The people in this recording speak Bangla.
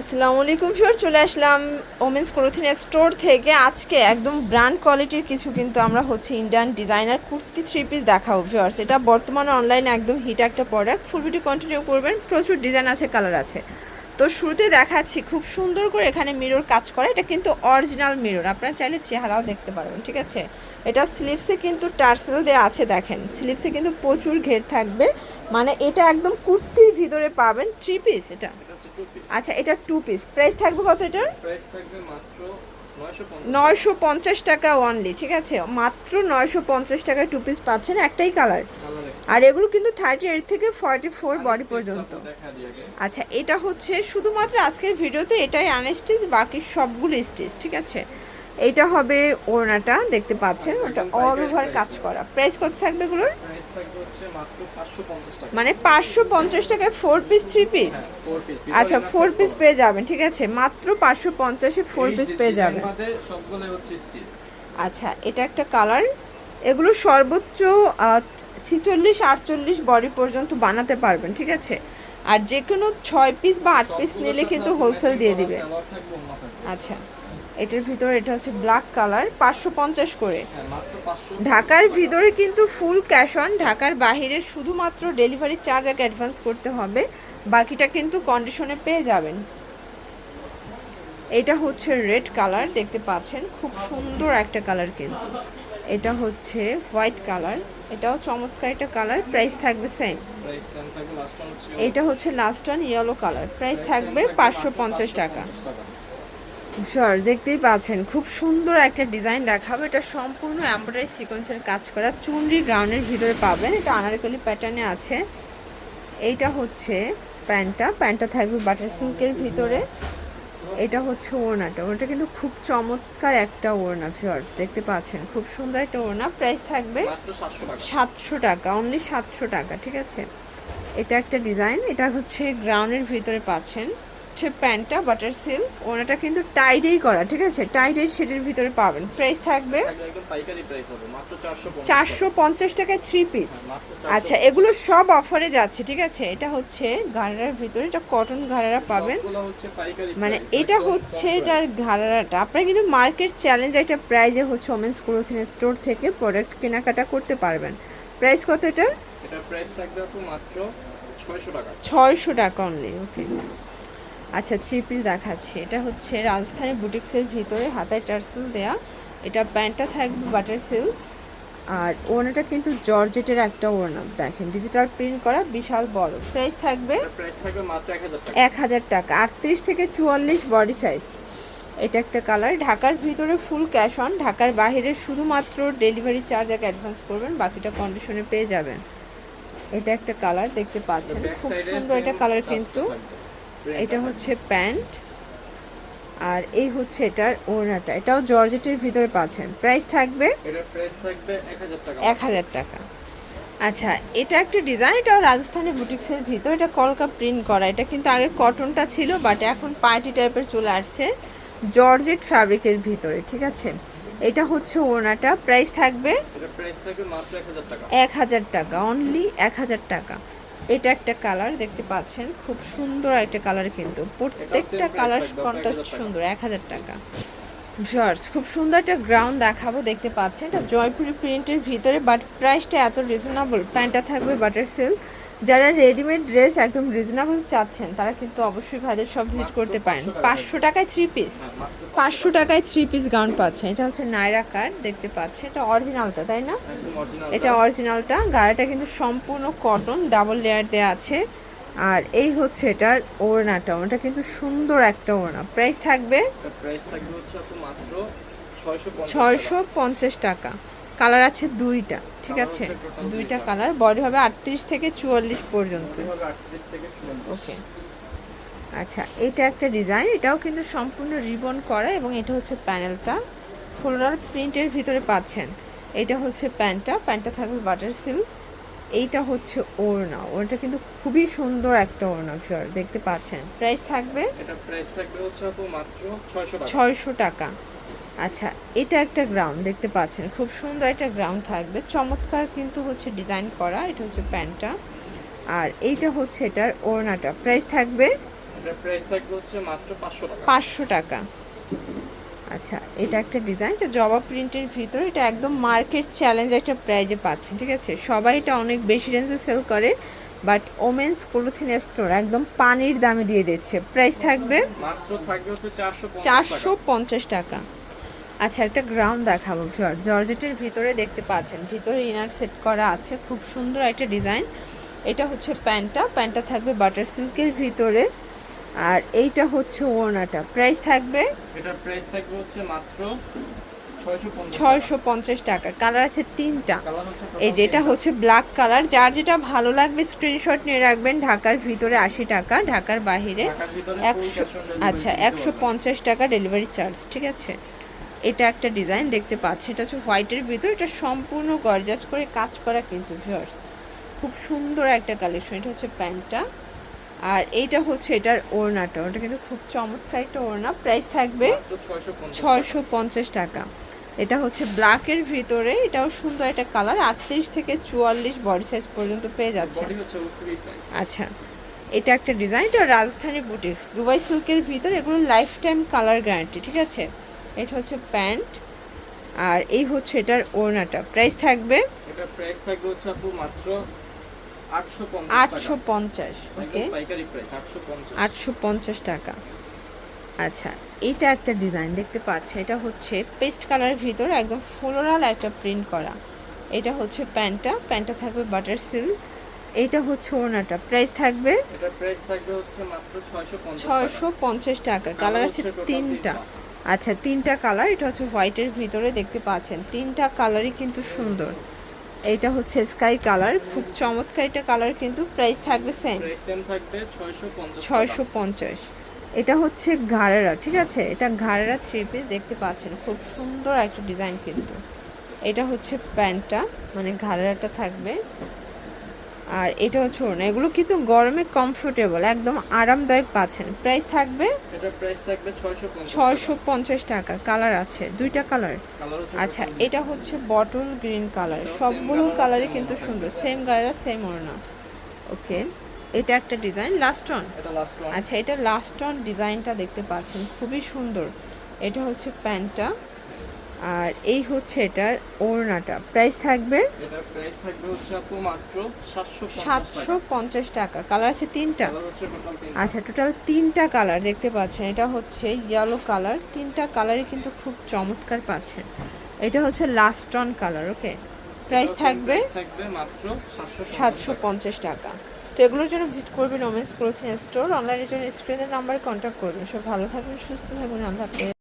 আসসালামু আলাইকুম স্যার চলে আসলাম ওমেন্স ক্লোথিং স্টোর থেকে। আজকে একদম ব্র্যান্ড কোয়ালিটির কিছু কিন্তু আমরা হচ্ছে Indian designer kurti three piece দেখাবো ভিউয়ার্স। এটা বর্তমানে অনলাইনে একদম হিট একটা প্রোডাক্ট ফুল ভিডিও কন্টিনিউ করবেন, প্রচুর ডিজাইন আছে কালার আছে। তো শুরুতে দেখাচ্ছি, খুব সুন্দর করে এখানে মিরর কাজ করে। এটা কিন্তু অরিজিনাল মিরর আপনারা চাইলে চেহারাও দেখতে পারবেন, ঠিক আছে? এটা স্লিভসে কিন্তু টার্সেল দেওয়া আছে দেখেন। স্লিভসে কিন্তু প্রচুর ঘের থাকবে। মানে এটা একদম কুর্তির ভিতরে পাবেন থ্রি পিস এটা। আচ্ছা এটা টু পিস প্রাইস থাকবে কত এটার? প্রাইস থাকবে মাত্র নয়শো পঞ্চাশ টাকা। অনলি ঠিক আছে? মাত্র নয়শো পঞ্চাশ টাকায় টু পিস পাচ্ছেন একটাই কালার আর এগুলো কিন্তু থার্টি এইট থেকে ফর্টি ফোর বডি পর্যন্ত। আচ্ছা এটা হচ্ছে শুধুমাত্র আজকের ভিডিওতে এটাই আনস্টিচ বাকি সবগুলো স্টিচ ঠিক আছে? এইটা হবে ওড়নাটা দেখতে পাচ্ছেন ওটা অল ওভার কাজ করা। প্রাইস কত থাকবে এগুলোর? প্রাইস থাকবে হচ্ছে মাত্র 550 টাকা। মানে পাঁচশো পঞ্চাশ টাকায় four piece three piece 4 piece আচ্ছা ফোর পিস পেয়ে যাবেন ঠিক আছে? মাত্র পাঁচশো পঞ্চাশে ফোর পিস পেয়ে যাবেন। সবগুলো হচ্ছে স্টিচ আচ্ছা এটা একটা কালার এগুলো সর্বোচ্চ ছিচল্লিশ আটচল্লিশ বডি পর্যন্ত বানাতে পারবেন ঠিক আছে? আর যে কোনো ছয় পিস বা আট পিস নিলে কিন্তু হোলসেল দিয়ে দিবে। আচ্ছা। এটার ভিতরে এটা হচ্ছে ব্ল্যাক কালার পাঁচশো পঞ্চাশ করে। হ্যাঁ মাত্র 500 ঢাকার ভিতরে কিন্তু ফুল ক্যাশ অন ঢাকার বাহিরে শুধুমাত্র ডেলিভারি চার্জ আগে অ্যাডভান্স করতে হবে। বাকিটা কিন্তু কন্ডিশনে পেয়ে যাবেন। এটা হচ্ছে রেড কালার দেখতে পাচ্ছেন খুব সুন্দর একটা কালার কিন্তু। এটা হচ্ছে হোয়াইট কালার এটাও চমৎকার একটা কালার প্রাইস থাকবে সেম এটা হচ্ছে last one yellow colour price থাকবে পাঁচশো পঞ্চাশ টাকা। 550 টাকা স্যার দেখতেই পাচ্ছেন খুব সুন্দর একটা ডিজাইন দেখাবো। এটা সম্পূর্ণ এমব্রয়ডারি সিকোয়েন্সের কাজ করা চুনরি গ্রাউন্ডের ভিতরে পাবেন। এটা আনারকলি প্যাটার্নে আছে। এইটা হচ্ছে প্যান্টটা প্যান্টটা থাকবে বাটার সিল্কের ভিতরে। এটা হচ্ছে ওড়নাটা ওটা কিন্তু খুব চমৎকার একটা ওড়না ফিওর্স দেখতে পাচ্ছেন খুব সুন্দর একটা ওড়না। প্রাইস থাকবে মাত্র 700 টাকা। সাতশো টাকা অনলি সাতশো টাকা ঠিক আছে? এটা একটা ডিজাইন এটা হচ্ছে গ্রাউন্ডের ভিতরে পাচ্ছেন। হচ্ছে প্যান্টটা বাটার সিল্ক ওনাটা কিন্তু টাইডেই করা ঠিক আছে? টাইডেই সেটির ভিতরে পাবেন। প্রাইস থাকবে থাকবে একদম পাইকারি প্রাইস হবে মাত্র 450 চারশো পঞ্চাশ টাকায় থ্রি পিস আচ্ছা এগুলো সব অফারে যাচ্ছে ঠিক আছে? এটা হচ্ছে গাড়ারার ভিতরে এটা কটন গাড়ারা পাবেন। মানে এটা হচ্ছে এটার ঘাড়াটা আপনারা কিন্তু মার্কেট চ্যালেঞ্জ একটা প্রাইজে হচ্ছে ওমেন্স ক্লোথিং স্টোর থেকে প্রোডাক্ট কেনাকাটা করতে পারবেন। প্রাইস কত এটার? এটা প্রাইস থাকবে মাত্র 600 টাকা। ছয়শো টাকা অনলি ওকে আচ্ছা থ্রি পিস দেখাচ্ছি। এটা হচ্ছে রাজস্থানী বুটিক্সের ভিতরে হাতায় টার্সেল দেয়া। এটা প্যান্টটা থাকবে বাটার সিল্ক আর ওড়নাটা কিন্তু জর্জেটের একটা ওড়না। দেখেন ডিজিটাল প্রিন্ট করা বিশাল বড়। প্রাইস থাকবে এটা প্রাইস থাকবে মাত্র 1000 টাকা। এক হাজার টাকা। আটত্রিশ থেকে চুয়াল্লিশ বডি সাইজ এটা একটা কালার ঢাকার ভিতরে ফুল ক্যাশ অন ঢাকার বাইরে শুধুমাত্র ডেলিভারি চার্জ এক অ্যাডভান্স করবেন বাকিটা কন্ডিশনে পেয়ে যাবেন। এটা একটা কালার দেখতে পাচ্ছেন। খুব সুন্দর একটা কালার কিন্তু। এটা হচ্ছে প্যান্ট আর এই হচ্ছে এটার ওড়নাটা। এটাও জর্জেটের ভিতরে পাচ্ছেন। প্রাইস থাকবে এটা প্রাইস থাকবে 1000 টাকা। এক হাজার টাকা। আচ্ছা এটা একটা ডিজাইন এটাও রাজস্থানী বুটিক্সের ভিতর। এটা কলকা প্রিন্ট করা। এটা কিন্তু আগে কটনটা ছিল বাট এখন পার্টি টাইপের চলে আসছে জর্জেট ফ্যাব্রিকের ভিতরে ঠিক আছে? এটা হচ্ছে ওড়নাটা। প্রাইস থাকবে এটা প্রাইস থাকবে মাত্র 1000 টাকা। এক হাজার টাকা অনলি এক হাজার টাকা। এটা একটা কালার দেখতে পাচ্ছেন খুব সুন্দর একটা কালার কিন্তু। প্রত্যেকটা কালার কন্টাস্ট কন্ট্রাস্ট সুন্দর এক হাজার টাকা। ভিউয়ার্স খুব সুন্দর একটা গ্রাউন্ড দেখাবো দেখতে পাচ্ছেন। এটা জয়পুরি প্রিন্টের ভিতরে বাট প্রাইসটা এত রিজনেবল প্যান্টটা থাকবে বাটার সিল্ক যারা রেডিমেড ড্রেস একদম রিজনেবল চাচ্ছেন তারা কিন্তু অবশ্যই ভাইদের সব ভিজিট করতে পারেন। পাঁচশো টাকায়। থ্রি পিস পাঁচশো টাকায়। থ্রি পিস গাউন পাচ্ছেন। এটা হচ্ছে নাইরা কার্ড দেখতে পাচ্ছেন। এটা অরিজিনালটা তাই না? এটা অরিজিনালটা গাড়িটা কিন্তু সম্পূর্ণ কটন ডাবল লেয়ার দেওয়া আছে। আর এই হচ্ছে এটার ওড়নাটা। ওটা কিন্তু সুন্দর একটা ওড়না। প্রাইস থাকবে? প্রাইস থাকবে হচ্ছে মাত্র ছয়শো পঞ্চাশ টাকা। কালার আছে দুইটা। ঠিক আছে দুইটা। কালার বডি হবে আটত্রিশ থেকে চুয়াল্লিশ পর্যন্ত। হবে 38 থেকে 44 ওকে আচ্ছা এটা একটা ডিজাইন এটাও কিন্তু সম্পূর্ণ রিবন করা এবং এটা হচ্ছে প্যানেলটা ফ্লোরাল প্রিন্টের ভিতরে পাচ্ছেন। এটা হচ্ছে প্যান্টটা প্যান্টটা থাকবে বাটার সিল্ক এইটা হচ্ছে ওড়না ওড়নাটা কিন্তু খুবই সুন্দর একটা ওড়না ফিওর দেখতে পাচ্ছেন। প্রাইস থাকবে? এটা প্রাইস থাকবে হচ্ছে মাত্র 600 টাকা। ছয়শো টাকা। আচ্ছা এটা একটা গ্রাউন্ড দেখতে পাচ্ছেন। খুব সুন্দর একটা গ্রাউন্ড থাকবে। চমৎকার কিন্তু হচ্ছে ডিজাইন করা। এটা হচ্ছে প্যান্টটা। আর এইটা হচ্ছে এটার ওড়নাটা। প্রাইস থাকবে? এটার প্রাইস থাকবে হচ্ছে মাত্র পাঁচশো টাকা। আচ্ছা এটা একটা ডিজাইন এটা জবা প্রিন্টের ভিতরে। এটা একদম মার্কেট চ্যালেঞ্জ একটা প্রাইজে পাচ্ছেন ঠিক আছে? সবাই এটা অনেক বেশি রেঞ্জে সেল করে বাট ওমেন্স ক্লোথিং স্টোর একদম পানির দামে দিয়ে দিচ্ছে। প্রাইস থাকবে? মাত্র থাকবে হচ্ছে চারশো চারশো পঞ্চাশ টাকা। আচ্ছা একটা গ্রাউন্ড দেখাবো ফিওর জর্জেটের ভিতরে দেখতে পাচ্ছেন ভিতরে ইনার সেট করা আছে খুব সুন্দর একটা ডিজাইন এটা হচ্ছে প্যান্টটা প্যান্টটা থাকবে বাটার সিল্কের ভিতরে। আর এইটা হচ্ছে ওড়নাটা। প্রাইস থাকবে? এটার প্রাইস থাকবে হচ্ছে মাত্র ছয়শো পঞ্চাশ ছয়শো পঞ্চাশ টাকা। কালার আছে তিনটা। এই যেটা হচ্ছে ব্ল্যাক কালার যার যেটা ভালো লাগবে স্ক্রিনশট নিয়ে রাখবেন। ঢাকার ভিতরে আশি টাকা ঢাকার বাহিরে একশো আচ্ছা একশো পঞ্চাশ টাকা ডেলিভারি চার্জ ঠিক আছে? এটা একটা ডিজাইন দেখতে পাচ্ছি। এটা হচ্ছে হোয়াইটের ভিতর। এটা সম্পূর্ণ গর্জাস করে কাজ করা কিন্তু ভিউয়ার্স খুব সুন্দর একটা কালেকশন। এটা হচ্ছে প্যান্টটা। আর এইটা হচ্ছে এটার ওড়নাটা। ওটা কিন্তু খুব চমৎকার একটা ওড়না। প্রাইস থাকবে ছয়শো পঞ্চাশ টাকা। এটা হচ্ছে ব্ল্যাকের ভিতরে। এটাও সুন্দর একটা কালার আটত্রিশ থেকে চুয়াল্লিশ বডি সাইজ পর্যন্ত পেয়ে যাচ্ছে। আচ্ছা। এটা একটা ডিজাইন এটা রাজস্থানী বুটিক্স দুবাই সিল্কের ভিতর। এগুলো লাইফ টাইম কালার গ্যারান্টি ঠিক আছে? এটা হচ্ছে প্যান্ট আর এই হচ্ছে এটার ওড়নাটা। প্রাইস থাকবে? এটার প্রাইস থাকবে হচ্ছে আপু মাত্র আটশো পঞ্চাশ আটশো পঞ্চাশ ওকে একদম পাইকারি প্রাইস আটশো পঞ্চাশ। আটশো পঞ্চাশ টাকা। আচ্ছা এটা একটা ডিজাইন দেখতে পাচ্ছি। এটা হচ্ছে পেস্ট কালারের ভিতর একদম ফ্লোরাল একটা প্রিন্ট করা। এটা হচ্ছে প্যান্টটা প্যান্টটা থাকবে বাটার সিল্ক এটা হচ্ছে ওড়নাটা। প্রাইস থাকবে? এটার প্রাইস থাকবে হচ্ছে মাত্র ছয়শো পঞ্চাশ ছয়শো পঞ্চাশ টাকা। কালার আছে তিনটা। আচ্ছা তিনটা কালার এটা হচ্ছে হোয়াইটের ভিতরে দেখতে পাচ্ছেন। তিনটা কালারই কিন্তু সুন্দর। এটা হচ্ছে স্কাই কালার খুব চমৎকার একটা কালার কিন্তু প্রাইস থাকবে সেম প্রাইস সেম থাকবে ছয়শো পঞ্চাশ ছয়শো পঞ্চাশ। এটা হচ্ছে ঘাড়েরা ঠিক আছে? এটা ঘাড়েরা থ্রি পিস দেখতে পাচ্ছেন। খুব সুন্দর একটা ডিজাইন কিন্তু। এটা হচ্ছে প্যান্টটা মানে ঘাড়েরাটা থাকবে। আর এটা হচ্ছে ওড়না। এগুলো কিন্তু গরমে কমফোর্টেবল একদম আরামদায়ক পাচ্ছেন। প্রাইস থাকবে? এটার প্রাইস থাকবে ছয়শো পঞ্চাশ ছয়শো পঞ্চাশ টাকা। কালার আছে। দুইটা কালার আচ্ছা এটা হচ্ছে বটল গ্রিন কালার সবগুলো কালারই কিন্তু সুন্দর। সেম কালার সেম ওড়না। ওকে এটা একটা ডিজাইন লাস্ট অন এটা লাস্ট ওয়ান আচ্ছা এটা লাস্ট অন ডিজাইনটা দেখতে পাচ্ছেন। খুবই সুন্দর। এটা হচ্ছে প্যান্টটা। আর এই হচ্ছে এটার ওড়নাটা। প্রাইস থাকবে? এটার প্রাইস থাকবে হচ্ছে আপু মাত্র সাতশো সাতশো পঞ্চাশ টাকা। কালার আছে তিনটা? আচ্ছা টোটাল তিনটা কালার দেখতে পাচ্ছেন। এটা হচ্ছে ইয়েলো কালার তিনটা কালারই কিন্তু খুব চমৎকার পাচ্ছেন। এটা হচ্ছে last one colour okay price থাকবে থাকবে মাত্র সাতশো সাতশো পঞ্চাশ টাকা। তো এগুলোর জন্য ভিজিট করবেন ওমেন্স ক্লোথিং স্টোর অনলাইনের জন্য স্ক্রিনের নাম্বারে কন্ট্যাক্ট করবেন। সব ভালো থাকবেন সুস্থ থাকবেন। আল্লাহ